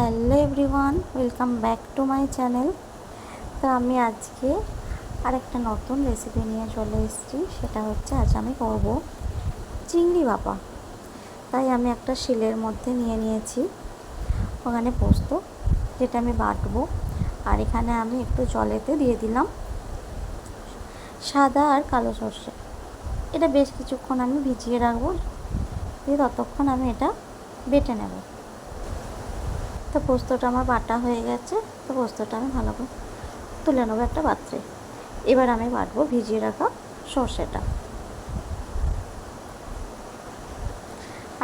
Hello everyone, welcome back to my channel. তো আমি আজকে আরেকটা নতুন রেসিপি নিয়ে চলে এসেছি, সেটা হচ্ছে আজ আমি করব চিংড়ি ভাপা। তাই আমি একটা শিলের মধ্যে নিয়ে নিয়েছি, ওখানে পোস্ত, যেটা আমি বাটবো। আর এখানে আমি একটু জলেতে দিয়ে দিলাম সাদা আর কালো সর্ষে। এটা বেশ কিছুক্ষণ আমি ভিজিয়ে রাখব, দিয়ে ততক্ষণ আমি এটা বেটে নেব। তো পোস্তটা আমার বাটা হয়ে গেছে, তো পোস্তটা আমি ভালো করে তুলে নেব একটা পাত্রে। এবার আমি বাটবো ভিজিয়ে রাখা সর্ষেটা।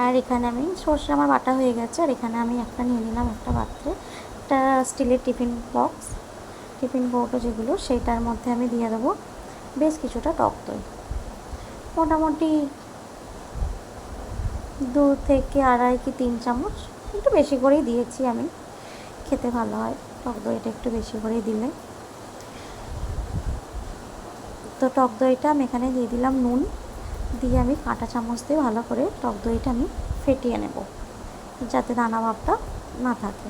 আর এখানে আমি, সর্ষে আমার বাটা হয়ে গেছে, আর এখানে আমি একটা নিয়ে নিলাম একটা পাত্রে। একটা স্টিলের টিফিন বক্স, টিফিন কৌটো যেগুলো, সেইটার মধ্যে আমি দিয়ে দেবো বেশ কিছুটা টক দই। মোটামুটি দু থেকে আড়াই কি তিন চামচ একটু বেশি করেই দিয়েছি আমি। খেতে ভালো হয়। টক দইটা একটু বেশি করেই দিলে। তো টক দইটা আমি এখানে দিয়ে দিলাম নুন। দিয়ে আমি কাঁটা চামচ দিয়ে ভালো করে টক দইটা আমি ফেটিয়ে নেব। যাতে দানা ভাবটা না থাকে।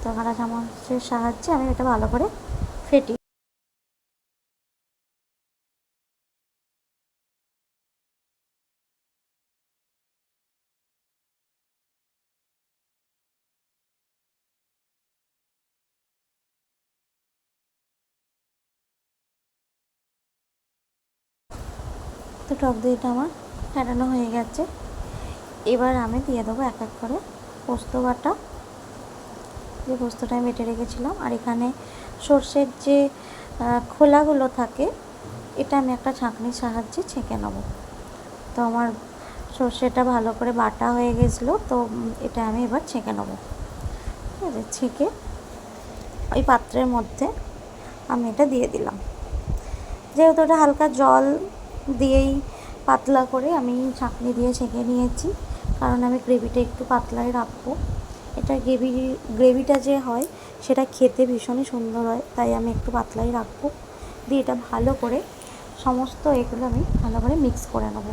তো কাঁটা চামচের সাহায্যে আমি এটা ভালো করে ফেটি তো টক দইটা আমার ফেটানো হয়ে গেছে। এবার আমি দিয়ে দেবো এক এক করে পোস্ত বাটা। যে পোস্তটা আমি বেটে রেখেছিলাম। আর এখানে সর্ষের যে খোলাগুলো থাকে, এটা আমি একটা ছাঁকনির সাহায্যে ছেঁকে নেব। তো আমার সর্ষেটা ভালো করে বাটা হয়ে গেছিল, তো এটা আমি এবার ছেঁকে নেব। ঠিক আছে, ছেঁকে ওই পাত্রের মধ্যে আমি এটা দিয়ে দিলাম। যেহেতু এটা হালকা জল দিয়েই পাতলা করে আমি ছাঁকনি দিয়ে ছেঁকে নিয়েছি। কারণ আমি গ্রেভিটা একটু পাতলাই রাখব। এটা গ্রেভি, গ্রেভিটা যে হয়, সেটা খেতে ভীষণই সুন্দর হয়। তাই আমি একটু পাতলাই রাখব। দিয়ে এটা ভালো করে সমস্ত এগুলো আমি ভালো করে মিক্স করে নেব।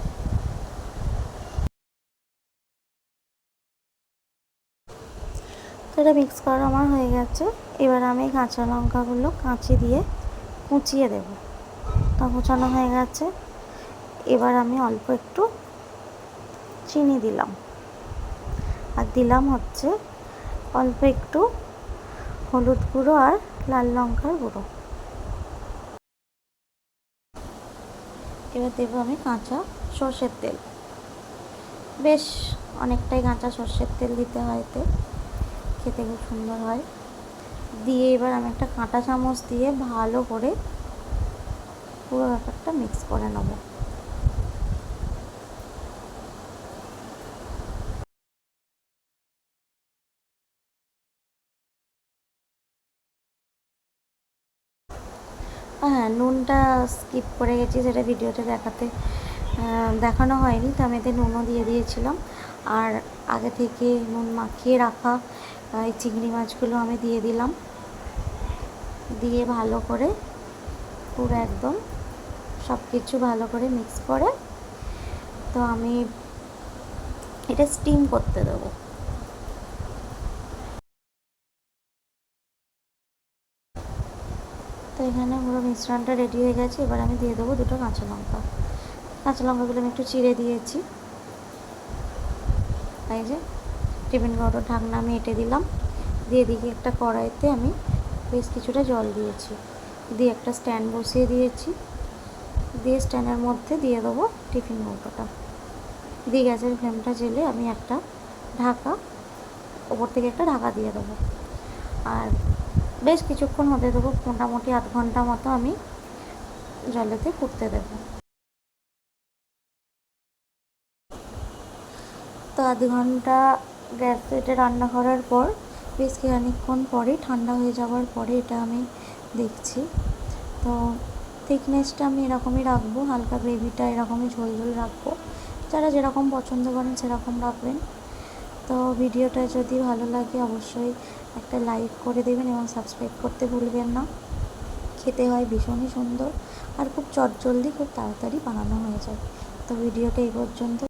এটা মিক্স করা আমার হয়ে গেছে। এবার আমি কাঁচা লঙ্কাগুলো কাঁচি দিয়ে কুচিয়ে দেব। তা কুচানো হয়ে গেছে। এবার আমি অল্প একটু চিনি দিলাম। আর দিলাম হচ্ছে অল্প একটু হলুদ গুঁড়ো আর লাল লঙ্কার গুঁড়ো। এবার দেবো আমি কাঁচা সর্ষের তেল। বেশ অনেকটাই কাঁচা সর্ষের তেল দিতে হয় এতে। খেতে খুব সুন্দর হয়। দিয়ে এবার আমি একটা কাঁটা চামচ দিয়ে ভালো করে পুরো ব্যাপারটা মিক্স করে নেব। হ্যাঁ নুনটা স্কিপ করে গেছি সেটা ভিডিওতে দেখাতে। দেখানো হয়নি, তো আমি এতে নুনও দিয়ে দিয়েছিলাম। আর আগে থেকে নুন মাখিয়ে রাখা এই চিংড়ি মাছগুলো আমি দিয়ে দিলাম। দিয়ে ভালো করে পুরো একদম সব কিছু ভালো করে মিক্স করে, তো আমি এটা স্টিম করতে দেবো। এখানে পুরো মিশ্রণটা রেডি হয়ে গেছে। এবার আমি দিয়ে দেবো দুটো কাঁচা লঙ্কা। কাঁচা লঙ্কাগুলো আমি একটু চিড়ে দিয়েছি। এই যে, টিফিন কৌটোর ঢাকনা আমি এঁটে দিলাম। দিয়ে দিকে একটা কড়াইতে আমি বেশ কিছুটা জল দিয়েছি। দিয়ে একটা স্ট্যান্ড বসিয়ে দিয়েছি। দিয়ে স্ট্যান্ডের মধ্যে দিয়ে দেবো টিফিন কৌটোটা দিয়ে গ্যাসের ফ্লেমটা জেলে আমি একটা ঢাকা, ওপর থেকে একটা ঢাকা দিয়ে দেবো। আর বেশ কিছুক্ষণ হতে দেবো, মোটামুটি আধ ঘণ্টা মতো আমি জলেতে ফুটতে দেব। তো আধ ঘণ্টা গ্যাস এটা রান্না করার পর বেশ খানিক্ষণ পরেই ঠান্ডা হয়ে যাওয়ার পরে এটা আমি দেখছি। তো থিকনেসটা আমি এরকমই রাখব, হালকা গ্রেভিটা এরকমই ঝোল ঝোল রাখব। যারা যেরকম পছন্দ করেন সেরকম রাখবেন। তো ভিডিওটা যদি ভালো লাগে অবশ্যই একটা লাইক করে দেবেন এবং সাবস্ক্রাইব করতে ভুলবেন না। খেতে হয় ভীষণই সুন্দর আর খুব চটজলদি, খুব তাড়াতাড়ি বানানো হয়ে যায়। তো ভিডিওটা এই পর্যন্ত।